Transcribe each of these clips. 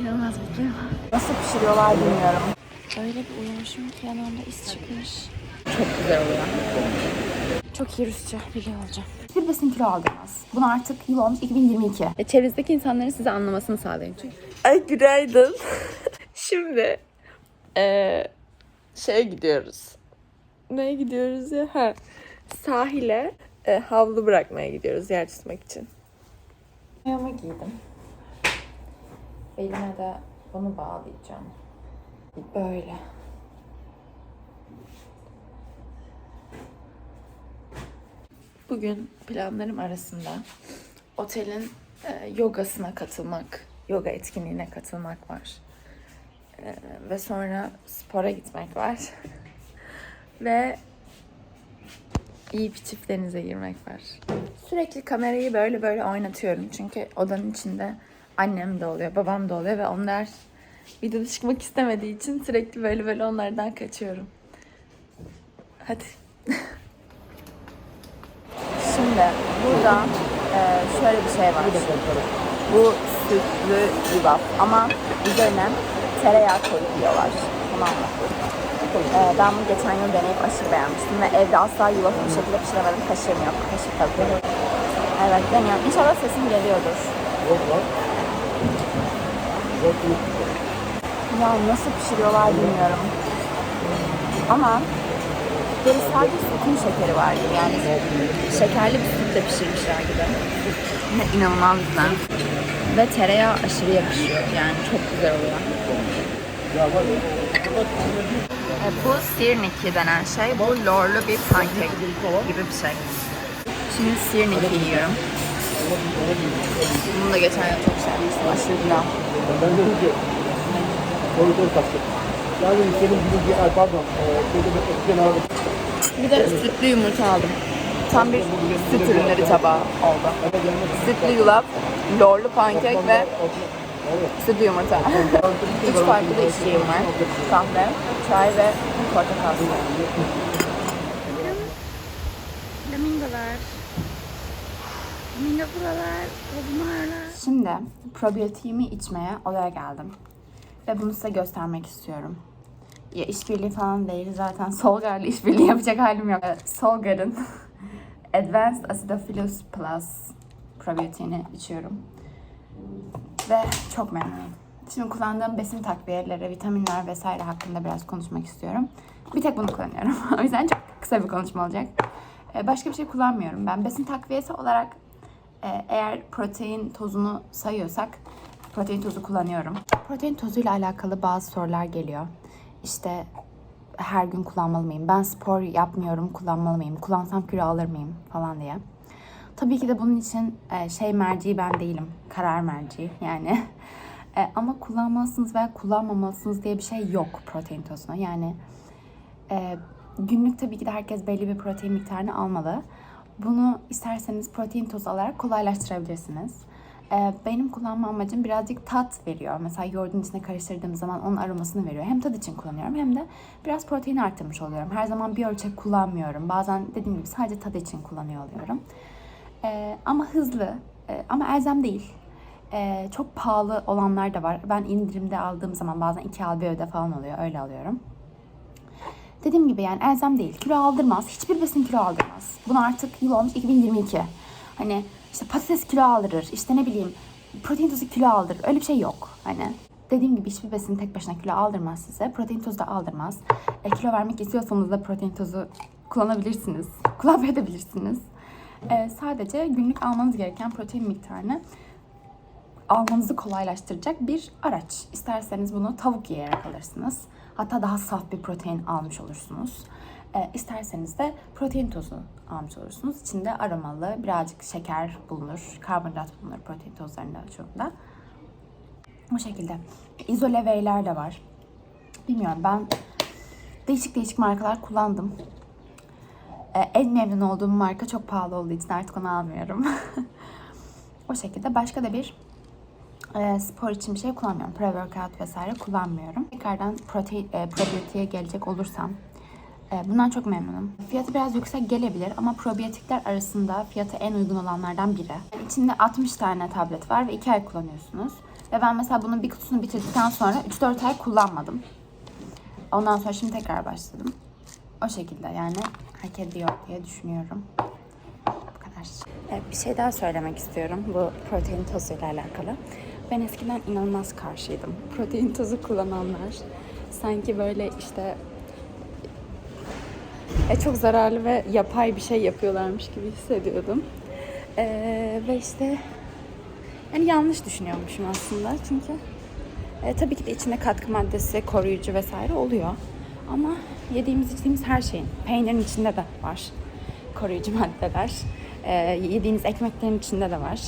İnanılmaz mutluyum. Nasıl pişiriyorlar bilmiyorum. Öyle bir uyumuşum ki yanımda iz çıkmış. Çok güzel oluyor. Çok iyi Rusça biliyor olacağım. Bir besin kilo aldırmaz. Bunu artık yıl olmuş 2022. Ya çevrenizdeki insanların size anlamasını sağlayın. Çünkü Ay günaydın. Şimdi eee şeye gidiyoruz. Neye gidiyoruz ya? Ha, sahile e, havlu bırakmaya gidiyoruz yer tutmak için. Mayomu giydim. Elime de bunu bağlayacağım. Böyle. bugün planlarım arasında otelin e, yogasına katılmak, yoga etkinliğine katılmak var. E, ve sonra spora gitmek var. ve iyi bir çift girmek var. Sürekli kamerayı böyle böyle oynatıyorum. Çünkü odanın içinde annem de oluyor, babam da oluyor ve onlar videoda çıkmak istemediği için sürekli böyle böyle onlardan kaçıyorum. Hadi. Şimdi burada e, şöyle bir şey var. Bu sütlü yulaf ama üzerine tereyağı koyuyorlar. Tamam mı? E, ben bunu geçen yıl deneyip aşırı beğenmiştim ve evde asla yulafı bir şekilde pişiremedim. Kaşığım yok. Kaşık tabii. Evet deniyorum. İnşallah sesim geliyordur. Ya nasıl pişiriyorlar bilmiyorum. Ama böyle sadece sütün şekeri var gibi yani şekerli bir sütle pişirmişler gibi. Ve inanılmaz güzel. Ve tereyağı aşırı yakışıyor yani çok güzel oluyor. E, bu sirniki denen şey bu lorlu bir pankek gibi bir şey. Şimdi sirniki yiyorum. Bunu da geçen yıl çok sevmiştim. Aşırı güzel. Yani senin bizim bir ay pardon. şeyde bir eskiden aldım. Bir de sütlü yumurta aldım. Tam bir süt ürünleri tabağı oldu. Sütlü yulaf, lorlu pankek ve sütlü yumurta. Üç farklı da içeceğim var. Kahve, çay ve portakal suyu. Flamingo buralar. Bunlarla. Şimdi probiyotiğimi içmeye odaya geldim. Ve bunu size göstermek istiyorum. Ya işbirliği falan değil zaten Solgar'la işbirliği yapacak halim yok. Solgar'ın Advanced Acidophilus Plus probiyotiğini içiyorum. Ve çok memnunum. Şimdi kullandığım besin takviyeleri, vitaminler vesaire hakkında biraz konuşmak istiyorum. Bir tek bunu kullanıyorum. o yüzden çok kısa bir konuşma olacak. Ee, Başka bir şey kullanmıyorum. Ben besin takviyesi olarak eğer protein tozunu sayıyorsak protein tozu kullanıyorum. Protein tozuyla alakalı bazı sorular geliyor. İşte her gün kullanmalı mıyım? Ben spor yapmıyorum, kullanmalı mıyım? Kullansam kilo alır mıyım? Falan diye. Tabii ki de bunun için e, şey merci ben değilim. Karar merci yani. E, ama kullanmalısınız veya kullanmamalısınız diye bir şey yok protein tozuna. Yani e, günlük tabii ki de herkes belli bir protein miktarını almalı. Bunu isterseniz protein tozu alarak kolaylaştırabilirsiniz. E, benim kullanma amacım birazcık tat veriyor. Mesela yoğurdun içine karıştırdığım zaman onun aromasını veriyor. Hem tad için kullanıyorum hem de biraz proteini arttırmış oluyorum. Her zaman bir ölçek kullanmıyorum. Bazen dediğim gibi sadece tad için kullanıyor oluyorum. E, ama hızlı e, ama elzem değil. E, çok pahalı olanlar da var. Ben indirimde aldığım zaman bazen iki al bir öde falan oluyor. Öyle alıyorum. Dediğim gibi yani elzem değil. Kilo aldırmaz. Hiçbir besin kilo aldırmaz. Bunu artık yıl olmuş 2022. Hani işte patates kilo aldırır. işte ne bileyim protein tozu kilo aldırır. Öyle bir şey yok. Hani dediğim gibi hiçbir besin tek başına kilo aldırmaz size. Protein tozu da aldırmaz. E, kilo vermek istiyorsanız da protein tozu kullanabilirsiniz. Kullanmayabilirsiniz. E, sadece günlük almanız gereken protein miktarını almanızı kolaylaştıracak bir araç. İsterseniz bunu tavuk yiyerek alırsınız. Hatta daha saf bir protein almış olursunuz. Ee, isterseniz de protein tozu almış olursunuz. İçinde aromalı, birazcık şeker bulunur, karbonhidrat bulunur protein tozlarında çoğunda. Bu şekilde. İzole whey'ler de var. Bilmiyorum ben değişik değişik markalar kullandım. Ee, en memnun olduğum marka çok pahalı olduğu için artık onu almıyorum. o şekilde. Başka da bir e, spor için bir şey kullanmıyorum. Pre-workout vesaire kullanmıyorum. Tekrardan protein, e, probiyotiğe gelecek olursam Ee, Bundan çok memnunum. Fiyatı biraz yüksek gelebilir ama probiyotikler arasında fiyatı en uygun olanlardan biri. İçinde 60 tane tablet var ve 2 ay kullanıyorsunuz. Ve ben mesela bunun bir kutusunu bitirdikten sonra 3-4 ay kullanmadım. Ondan sonra şimdi tekrar başladım. O şekilde yani hak ediyor diye düşünüyorum. Bu kadar. Evet, bir şey daha söylemek istiyorum bu protein tozuyla alakalı. Ben eskiden inanılmaz karşıydım. Protein tozu kullananlar sanki böyle işte e, çok zararlı ve yapay bir şey yapıyorlarmış gibi hissediyordum. Ee, ve işte yani yanlış düşünüyormuşum aslında çünkü e, tabii ki de içinde katkı maddesi, koruyucu vesaire oluyor. Ama yediğimiz içtiğimiz her şeyin, peynirin içinde de var koruyucu maddeler. E, yediğiniz ekmeklerin içinde de var.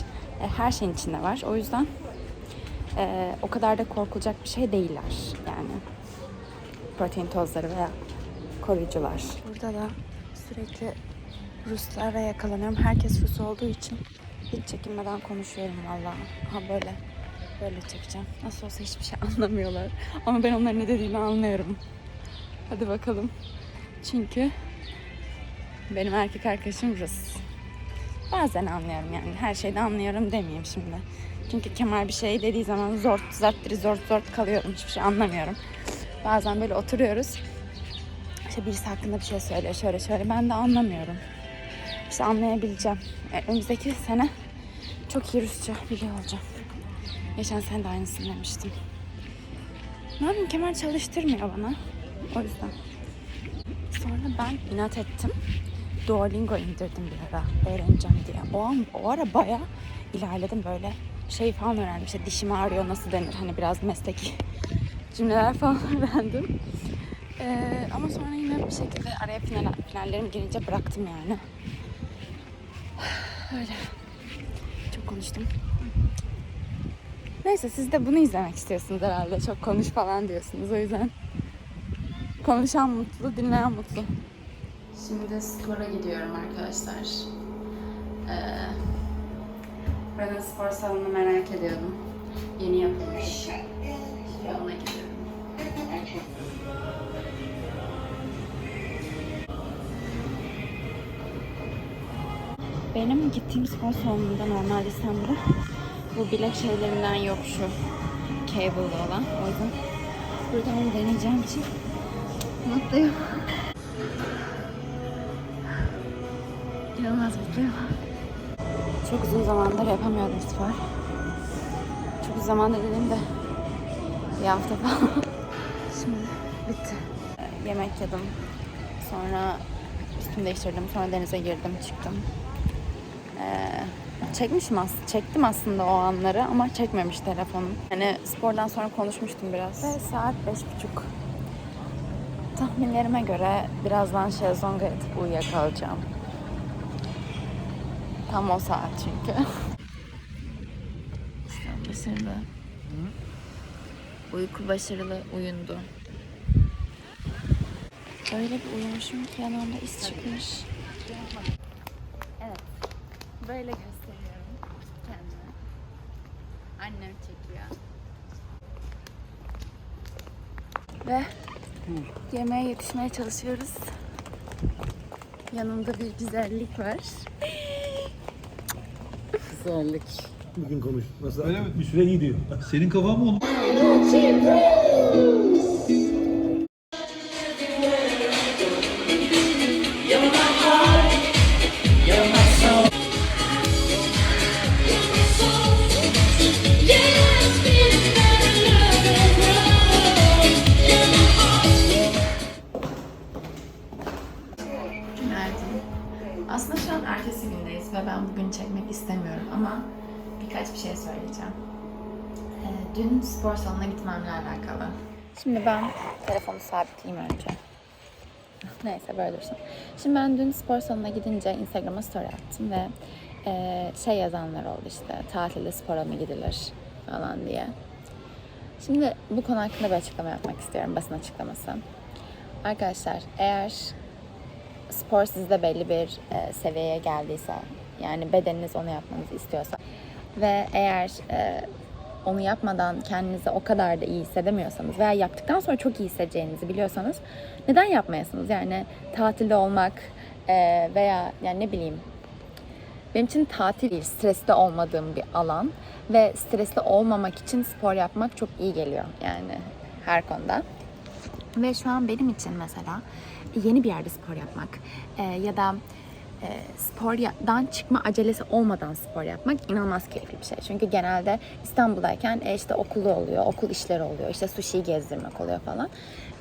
E, her şeyin içinde var. O yüzden e, o kadar da korkulacak bir şey değiller yani. Protein tozları veya koruyucular. Burada da sürekli Ruslara yakalanıyorum. Herkes Rus olduğu için hiç çekinmeden konuşuyorum valla. Ha böyle böyle çekeceğim. Nasıl olsa hiçbir şey anlamıyorlar. Ama ben onların ne dediğini anlıyorum. Hadi bakalım. Çünkü benim erkek arkadaşım Rus. Bazen anlıyorum yani. Her şeyde anlıyorum demeyeyim şimdi. Çünkü Kemal bir şey dediği zaman zor zarttırı zor zor kalıyorum. Hiçbir şey anlamıyorum. Bazen böyle oturuyoruz. İşte birisi hakkında bir şey söylüyor şöyle şöyle. Ben de anlamıyorum. İşte anlayabileceğim. E, önümüzdeki sene çok iyi Rusça biliyor olacağım. Geçen sene de aynısını demiştim. Ne yapayım Kemal çalıştırmıyor bana. O yüzden. Sonra ben inat ettim. Duolingo indirdim bir ara öğreneceğim diye. O an o ara bayağı ilerledim böyle şey falan öğrendim. İşte dişim ağrıyor nasıl denir hani biraz mesleki cümleler falan öğrendim. Ee, ama sonra yine bir şekilde araya final, finallerim girince bıraktım yani. Öyle. Çok konuştum. Neyse siz de bunu izlemek istiyorsunuz herhalde. Çok konuş falan diyorsunuz o yüzden. Konuşan mutlu, dinleyen mutlu. Şimdi spora gidiyorum arkadaşlar. Ee, buranın spor salonunu merak ediyordum. Yeni yapılmış. Ona gidiyorum. Benim gittiğim spor salonunda normal İstanbul'da bu bilek şeylerinden yok şu cable'lı olan. O yüzden burada onu deneyeceğim için mutluyum. İnanılmaz mutluyum. Çok uzun zamandır yapamıyordum spor. Çok uzun zamandır dediğimde bir hafta falan. Şimdi bitti. Yemek yedim. Sonra üstümü değiştirdim. Sonra denize girdim, çıktım. Ee, çekmişim as çektim aslında o anları ama çekmemiş telefonum. Hani spordan sonra konuşmuştum biraz. Ve saat beş buçuk. Tahminlerime göre birazdan şezlonga yatıp uyuyakalacağım. Tam o saat çünkü. başarılı. Uyku başarılı uyundu. Öyle bir uyumuşum ki yanımda iz çıkmış. Evet. Böyle gösteriyorum kendimi. Annem çekiyor. Ve yemeğe yetişmeye çalışıyoruz. Yanımda bir güzellik var. Güzellik. Bugün konuş. Nasıl? Öyle mi? Bir süre iyi diyor. Senin kafan mı olur? Ve ben bugün çekmek istemiyorum ama birkaç bir şey söyleyeceğim. Ee, dün spor salonuna gitmemle alakalı. Şimdi ben telefonu sabitleyeyim önce. Neyse böyle dursun. Şimdi ben dün spor salonuna gidince Instagram'a story attım ve e, şey yazanlar oldu işte tatilde spora mı gidilir falan diye. Şimdi bu konu hakkında bir açıklama yapmak istiyorum, basın açıklaması. Arkadaşlar eğer spor sizde belli bir e, seviyeye geldiyse yani bedeniniz onu yapmanızı istiyorsa ve eğer e, onu yapmadan kendinizi o kadar da iyi hissedemiyorsanız veya yaptıktan sonra çok iyi hissedeceğinizi biliyorsanız neden yapmayasınız? Yani tatilde olmak eee, veya yani ne bileyim benim için tatil değil, stresli olmadığım bir alan ve stresli olmamak için spor yapmak çok iyi geliyor yani her konuda. Ve şu an benim için mesela yeni bir yerde spor yapmak e, ya da e, spordan çıkma acelesi olmadan spor yapmak inanılmaz keyifli bir şey. Çünkü genelde İstanbul'dayken e, işte okulu oluyor, okul işleri oluyor, işte sushi gezdirmek oluyor falan.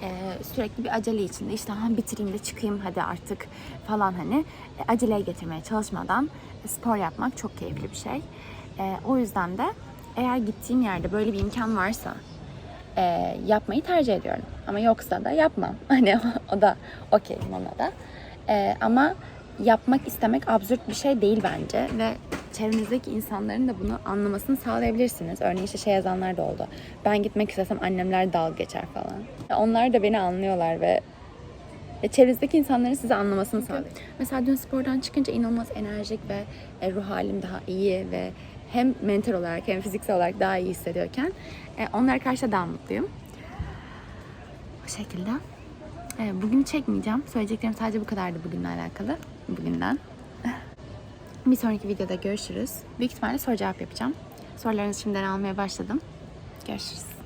E, sürekli bir acele içinde işte ha bitireyim de çıkayım hadi artık falan hani e, aceleye getirmeye çalışmadan spor yapmak çok keyifli bir şey. E, o yüzden de eğer gittiğim yerde böyle bir imkan varsa e, yapmayı tercih ediyorum. Ama yoksa da yapmam. Hani o da okey ona da. E, ama yapmak istemek absürt bir şey değil bence ve çevrenizdeki insanların da bunu anlamasını sağlayabilirsiniz. Örneğin işte şey yazanlar da oldu. Ben gitmek istesem annemler dalga geçer falan. Onlar da beni anlıyorlar ve çevrenizdeki insanların sizi anlamasını sağlıyor. Mesela dün spordan çıkınca inanılmaz enerjik ve e, ruh halim daha iyi ve hem mental olarak hem fiziksel olarak daha iyi hissediyorken e, onlara karşı daha mutluyum. O şekilde. E, bugün çekmeyeceğim. Söyleyeceklerim sadece bu kadardı bugünle alakalı. Bugünden. Bir sonraki videoda görüşürüz. Büyük ihtimalle soru cevap yapacağım. Sorularınızı şimdiden almaya başladım. Görüşürüz.